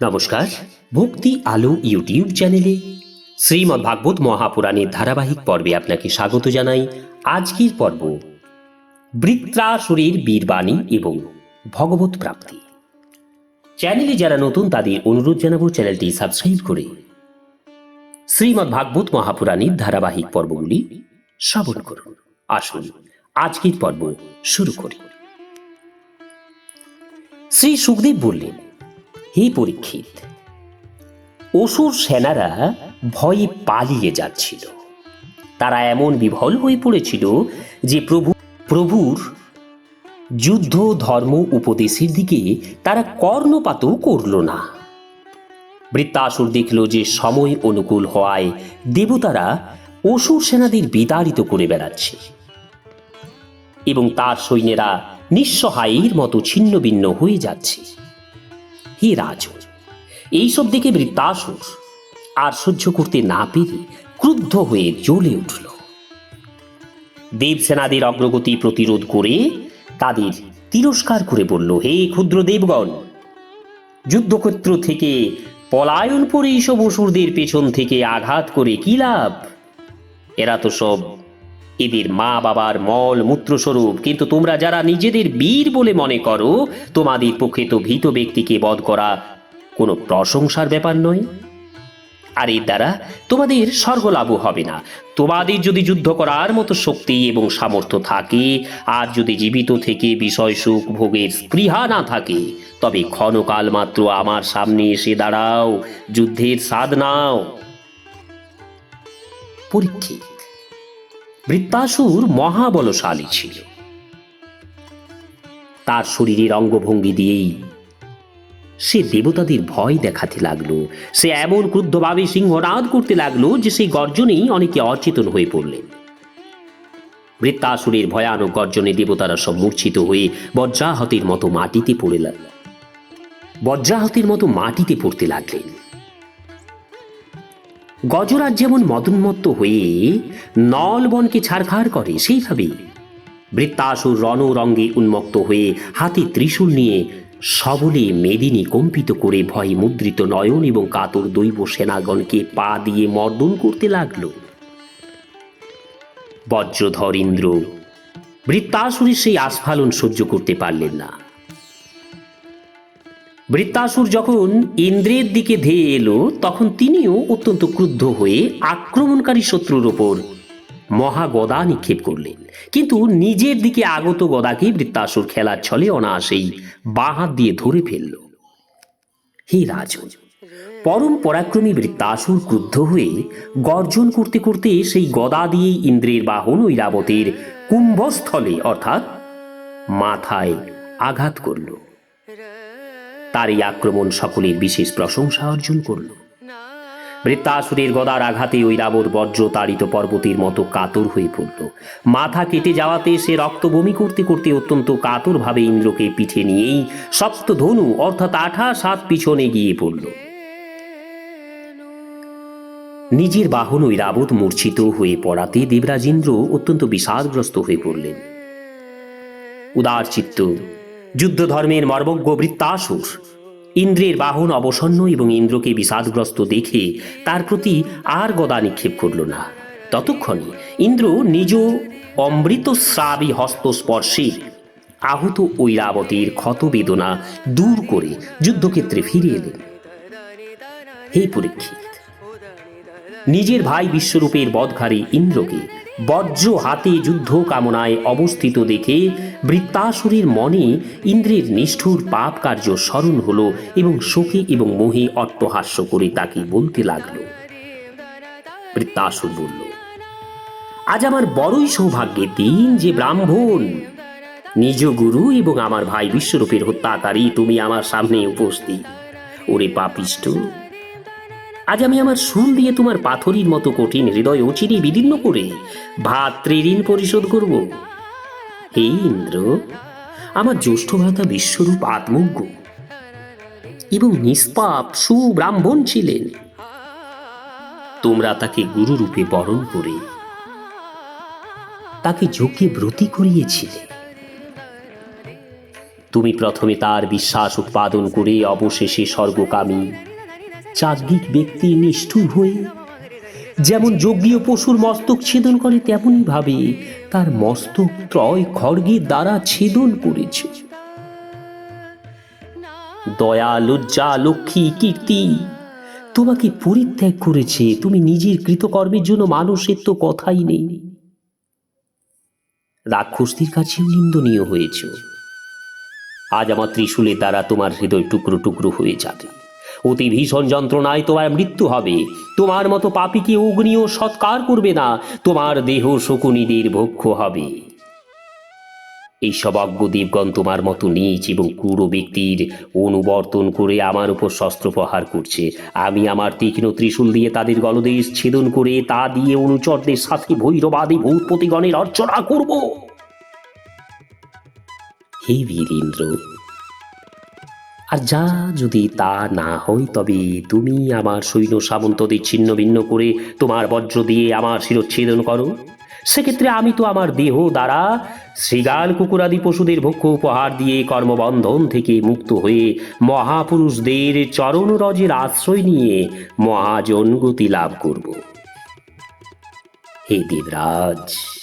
নমস্কার ভক্তি আলো ইউটিউব চ্যানেলে শ্রীমদ্ ভাগবত মহাপুরাণের ধারাবাহিক পর্বে আপনাকে স্বাগত জানাই আজকের পর্ব বৃত্রাসুরের বীরবাণী এবং ভগবত প্রাপ্তি। চ্যানেলে যারা নতুন তাদের অনুরোধ জানাব চ্যানেলটি সাবস্ক্রাইব করে শ্রীমদ্ ভাগবত মহাপুরাণের ধারাবাহিক পর্বগুলি শ্রবণ করুন। আসুন, আজকের পর্ব শুরু করি। শ্রী সুখদেব বললেন হে পরীক্ষিত, অসুর সেনারা ভয়ে পালিয়ে যাচ্ছিল। তারা এমন বিভল হয়ে পড়েছিল যে প্রভু, প্রভুর যুদ্ধ ধর্ম উপদেশের দিকে তারা কর্ণপাতও করল না। বৃত্তাসুর দেখল যে সময় অনুকূল হওয়ায় দেবতারা অসুর সেনাদের বিতাড়িত করে বেড়াচ্ছে এবং তার সৈন্যেরা নিঃসহায়ের মতো ছিন্ন ভিন্ন হয়ে যাচ্ছে। হে রাজন এইসব দেখে বৃত্তাসুর আর সহ্য করতে না পেরে ক্রুদ্ধ হয়ে জ্বলে উঠল। দেবসেনাদের অগ্রগতি প্রতিরোধ করে তাদের তিরস্কার করে বলল, হে ক্ষুদ্র দেবগণ, যুদ্ধক্ষেত্র থেকে পলায়ন করে এইসব অসুরদের পেছন থেকে আঘাত করে কি লাভ? এরা তো সব এদের মা বাবার মল মূত্রস্বরূপ। কিন্তু তোমরা যারা নিজেদের বীর বলে মনে করো, তোমাদের পক্ষে তো ভীত ব্যক্তিকে বধ করা কোনো প্রশংসার ব্যাপার নয়। আর এর দ্বারা তোমাদের স্বর্গলাভ হবে না। তোমাদের যদি যুদ্ধ করার মতো শক্তি এবং সামর্থ্য থাকে, আর যদি জীবিত থেকে বিষয় সুখ ভোগের স্পৃহা না থাকে, তবে ক্ষণকাল মাত্র আমার সামনে এসে দাঁড়াও, যুদ্ধের স্বাদ নাও। পরীক্ষিত। বৃত্তাসুর মহাবলশালী ছিল। তার শরীরের অঙ্গভঙ্গি দিয়েই সে দেবতাদের ভয় দেখাতে লাগল। সে এমন ক্রুদ্ধভাবে সিংহনাদ করতে লাগল যে সেই গর্জনেই অনেকে অচেতন হয়ে পড়লেন। বৃত্তাসুরের ভয়ানক গর্জনে দেবতারা সব মূর্ছিত হয়ে বজ্রাহতের মতো মাটিতে পড়ে লাগ বজ্রাহতের মতো মাটিতে পড়তে লাগলেন। গজরাজ যেমন মদন্মত্ত হয়ে নলবনকে ছাড়খাড় করে, সেইভাবে বৃত্তাসুর রণরঙ্গে উন্মত্ত হয়ে হাতে ত্রিশূল নিয়ে সবলে মেদিনী কম্পিত করে ভয়ে মুদ্রিত নয়ন এবং কাতর দৈব সেনাগণকে পা দিয়ে মর্দন করতে লাগল। বজ্রধর ইন্দ্র, বৃত্তাসুরের সেই আস্ফালন সহ্য করতে পারলেন না। বৃত্তাসুর যখন ইন্দ্রের দিকে ধেয়ে এলো, তখন তিনিও অত্যন্ত ক্রুদ্ধ হয়ে আক্রমণকারী শত্রুর ওপর মহাগদা নিক্ষেপ করলেন। কিন্তু নিজের দিকে আগত গদাকে বৃত্তাসুর খেলার ছলে অনায়াসেই বাঁ হাত দিয়ে ধরে ফেলল। হে রাজন পরম পরাক্রমী বৃত্তাসুর ক্রুদ্ধ হয়ে গর্জন করতে করতে সেই গদা দিয়ে ইন্দ্রের বাহন ঐরাবতের কুম্ভস্থলে, অর্থাৎ মাথায় আঘাত করল। তার এই আক্রমণ সকলের বিশেষ প্রশংসা অর্জন করল। বৃত্তাসুরের গদার আঘাতে ওই রাবর বজ্র তাড়িত পর্বতের মতো কাতর হয়ে পড়ল। মাথা কেটে যাওয়াতে সে রক্ত বমি করতে করতে অত্যন্ত কাতরভাবে ইন্দ্রকে পিঠে নিয়েই সপ্ত ধনু অর্থাৎ আঠা সাত পিছনে গিয়ে পড়ল। নিজের বাহন ওই রাবত মূর্ছিত হয়ে পড়াতে দেবরাজ ইন্দ্র অত্যন্ত বিষাদগ্রস্ত হয়ে পড়লেন। উদার চিত্ত যুদ্ধ ধর্মের মর্মজ্ঞ বৃত্তাসুর। ইন্দ্রের বাহন অবসন্ন এবং ইন্দ্রকে বিষাদগ্রস্ত দেখে তার প্রতি আর গদা নিক্ষেপ করল না। ততক্ষণে ইন্দ্র নিজ অমৃত শ্রাবী হস্তস্পর্শে আহত ঐরাবতীর ক্ষত বেদনা দূর করে যুদ্ধক্ষেত্রে ফিরে এলেন। হে পরীক্ষিত, নিজের ভাই বিশ্বরূপের বধঘারী ইন্দ্রকে বজ্র হাতে যুদ্ধ কামনায় অবস্থিত দেখে বৃত্তাসুরের মনে ইন্দ্রের নিষ্ঠুর পাপ কার্য স্মরণ হলো এবং শোকে এবং মোহে অট্টহাস্য করে তাকে বলতে লাগল। বৃত্তাসুর বলল, আজ আমার বড়ই সৌভাগ্যের দিন যে ব্রাহ্মণ। নিজ গুরু এবং আমার ভাই বিশ্বরূপের হত্যাকারী তুমি আমার সামনে উপস্থিত। ওরে পাপিষ্ট আজ আমি আমার সুল দিয়ে তোমার পাথরির মতো কঠিন হৃদয় অচিরে বিদীর্ণ করে ভাতৃঋণ পরিশোধ করব। হে ইন্দ্র, আমার জ্যৈষ্ঠ ভ্রাতা বিশ্বরূপ আত্মজ্ঞ এবং নিষ্পাপ সুব্রাহ্মণ ছিলেন। তোমরা তাকে গুরুরূপে বরণ করে তাকে যোগ্যে ব্রতী করিয়েছিলে। তুমি প্রথমে তার বিশ্বাস উৎপাদন করে অবশেষে স্বর্গকামী চার্গিক ব্যক্তি নিষ্ঠুর হয়ে, যেমন যজ্ঞীয় পশুর মস্তক ছেদন করে তেমনই ভাবে তার মস্তক ত্রয় খড়গের দ্বারা ছেদন করেছে। দয়া লজ্জা লক্ষ্মী কীর্তি, তোমাকে পরিত্যাগ করেছে, তুমি নিজের কৃতকর্মের জন্য মানুষের তো কথাই নেই। রাক্ষসদের কাছেও নিন্দনীয় হয়েছ। আজ আমার ত্রিশূলের দ্বারা তোমার হৃদয় টুকরো টুকরো হয়ে যাবে। অতি ভীষণ যন্ত্রণায় তোমার মৃত্যু হবে। তোমার মতো পাপিকে অগ্নিও সৎকার করবে না? তোমার দেহ শকুনিদের ভক্ষ হবে। এইসব অজ্ঞদেবগণ তোমার মতো নিচ এবং ক্রূর ব্যক্তির অনুবর্তন করে আমার উপর শস্ত্র প্রহার করছে। আমি আমার তীক্ষ্ণ ত্রিশূল দিয়ে তাদের গলদেশ ছেদন করে তা দিয়ে অনুচরদের সাথে ভৈরবাদী ভূতপতিগণের অর্চনা করব। হে বীরেন্দ্র আর যা যদি তা না হয়, তবে তুমি আমার সৈন্য সামন্তদের ছিন্ন ভিন্ন করে তোমার বজ্র দিয়ে আমার শিরচ্ছেদন করো। সেক্ষেত্রে আমি তো আমার দেহ দ্বারা শৃগাল কুকুরাদি পশুদের ভক্ষ উপহার দিয়ে কর্মবন্ধন থেকে মুক্ত হয়ে মহাপুরুষদের চরণরজের আশ্রয় নিয়ে মহাজন গতি লাভ করব। হে দেবরাজ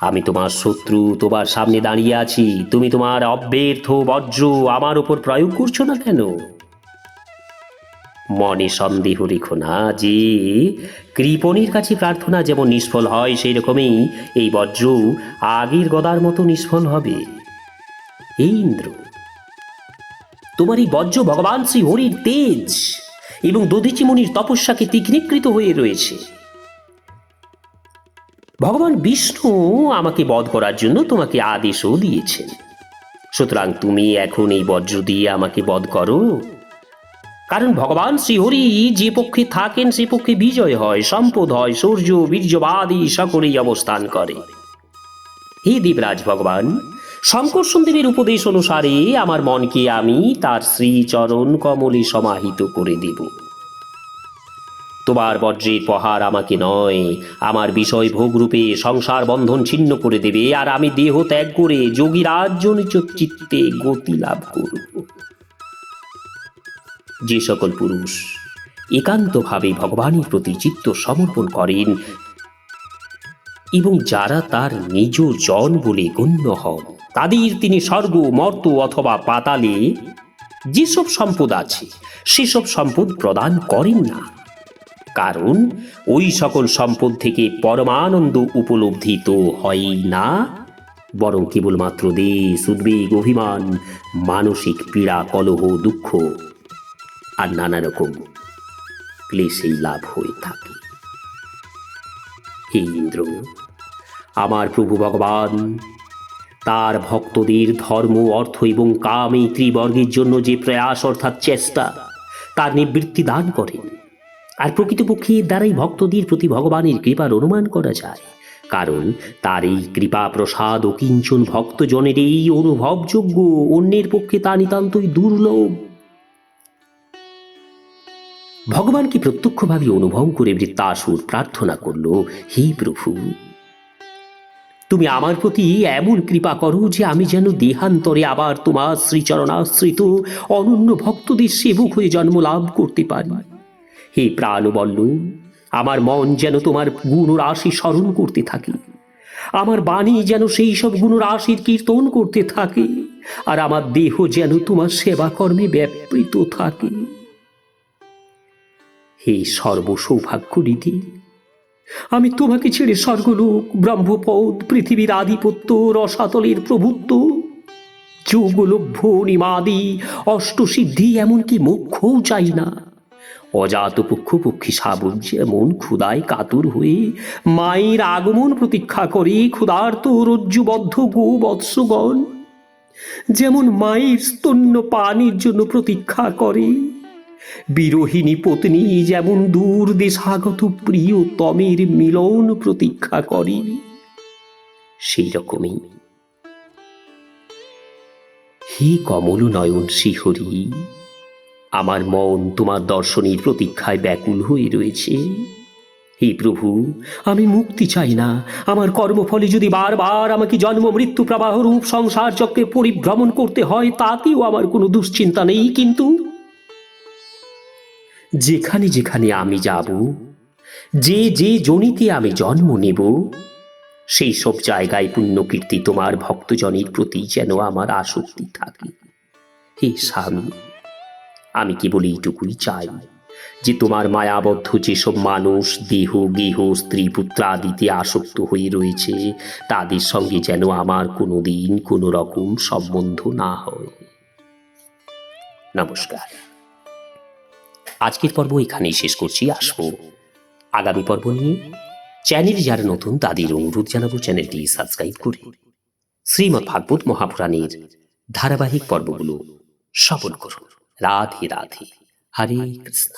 আমি তোমার শত্রু, তোমার সামনে দাঁড়িয়ে আছি। তুমি তোমার অব্যর্থ বজ্র আমার উপর প্রয়োগ করছ না কেন? মনে সন্দেহ রেখো না যে কৃপণের কাছে প্রার্থনা যেমন নিষ্ফল হয় সেই রকমই এই বজ্র আগের গদার মতো নিষ্ফল হবে। ইন্দ্র, তোমার এই বজ্র ভগবান শ্রী হরির তেজ এবং দধিচি মুনির তপস্যাকে তীক্ষ্ণীকৃত হয়ে রয়েছে। ভগবান বিষ্ণু আমাকে বধ করার জন্য তোমাকে আদেশও দিয়েছেন। সুতরাং তুমি এখন এই বজ্র দিয়ে আমাকে বধ করো। কারণ ভগবান শ্রীহরি যে পক্ষে থাকেন, সে পক্ষে বিজয় হয়, সম্পদ হয়, সূর্য, বীর্যবাদী সকলেই অবস্থান করে। হে দেবরাজ ভগবান, শঙ্কর সুন্দরের উপদেশ অনুসারে আমার মনকে আমি তার শ্রীচরণ কমলে সমাহিত করে দেব। তোমার বজ্রের প্রহার আমাকে নয়। আমার বিষয় ভোগরূপে সংসার বন্ধন ছিন্ন করে দেবে, আর আমি দেহ ত্যাগ করে যোগীরাজ্য চিত্তে গতি লাভ করব। যে সকল পুরুষ একান্তভাবে ভগবানের প্রতি চিত্ত সমর্পণ করেন, এবং যারা তার নিজ জন বলে গণ্য হন, তাদের তিনি স্বর্গ, মর্ত অথবা পাতালে যেসব সম্পদ আছে, সেসব সম্পদ প্রদান করেন না। কারণ ওই সকল সম্পদ থেকে পরমানন্দ উপলব্ধি তো হয়ই না। বরং কেবলমাত্র দেশ, উদ্বেগ, অভিমান, মানসিক পীড়া, কলহ, দুঃখ আর নানা রকম ক্লেশেই লাভ হয়ে থাকে। হে ইন্দ্র, আমার প্রভু ভগবান, তার ভক্তদের ধর্ম, অর্থ এবং কাম এই ত্রিবর্গের জন্য যে প্রয়াস অর্থাৎ চেষ্টা, তার নিবৃত্তি দান করেন। আর প্রকৃতপক্ষে দ্বারাই ভক্তদের প্রতি ভগবানের কৃপার অনুমান করা যায়। কারণ তার এই কৃপা প্রসাদ ও কিঞ্চন ভক্তজনের এই অনুভবযোগ্য, অন্যের পক্ষে তা নিতান্তই দুর্লভ। ভগবানকে প্রত্যক্ষভাবে অনুভব করে বৃত্তাসুর প্রার্থনা করল, হে প্রভু, তুমি আমার প্রতি এমন কৃপা করো যে আমি যেন দেহান্তরে আবার তোমার শ্রীচরণাশ্রিত অনন্য ভক্তদের সেবক হয়ে জন্ম লাভ করতে পারি। হে প্রাণবল্ল, আমার মন যেন তোমার গুণরাশি স্মরণ করতে থাকে। আমার বাণী যেন সেই সব গুণরাশির কীর্তন করতে থাকে, আর আমার দেহ যেন তোমার সেবা কর্মে ব্যাপৃত থাকে। হে সর্বসৌভাগ্য নিধি আমি তোমাকে ছেড়ে স্বর্গলোক, ব্রহ্মপদ, পৃথিবীর আধিপত্য, রসাতলের প্রভুত্ব, যোগলভ্য নিমাদি, অষ্টসিদ্ধি এমনকি মোক্ষও চাই না। অজাত পক্ষ পক্ষী শাবক যেমন ক্ষুদায় কাতুর হয়ে মায়ের আগমন প্রতীক্ষা করে ক্ষুধার্ত রজ্জুবদ্ধ গো বৎসগণ যেমন মায়ের স্তন্য পানির জন্য প্রতীক্ষা করে, বিরোহিণী পত্নী যেমন দূর দেশাগত প্রিয় তমের মিলন প্রতীক্ষা করে। সেই রকমই। হে কমল নয়ন শ্রীহরি আমার মন তোমার দর্শনের প্রতীক্ষায় ব্যাকুল হয়ে রয়েছে। হে প্রভু, আমি মুক্তি চাই না। আমার কর্মফলে যদি বারবার আমাকে জন্ম মৃত্যু প্রবাহ রূপ সংসার চক্রে পরিভ্রমণ করতে হয়, তাতেও আমার কোনো দুশ্চিন্তা নেই কিন্তু। যেখানে যেখানে আমি যাব, যে যে জনিতে আমি জন্ম নেব, সেই সব জায়গায় পুণ্যকীর্তি তোমার ভক্তজনের প্রতি যেন আমার আসক্তি থাকে। হে স্বামী আমি কেবল এইটুকুই চাই যে তোমার মায়াবদ্ধ যেসব মানুষ দেহ, গেহ, স্ত্রী পুত্রাদিতে আসক্ত হয়ে রয়েছে, তাদের সঙ্গে যেন আমার কোনো দিন কোনো রকম সম্বন্ধ না হয়। নমস্কার। আজকের পর্ব এখানেই শেষ করছি। আসব আগামী পর্ব নিয়ে। চ্যানেল যারা নতুন, তাদের অনুরোধ জানাব চ্যানেলটি সাবস্ক্রাইব করে। শ্রীমৎ ভাগবত মহাপুরাণের ধারাবাহিক পর্বগুলো শ্রবণ করুন। রাধে রাধে হরে কৃষ্ণ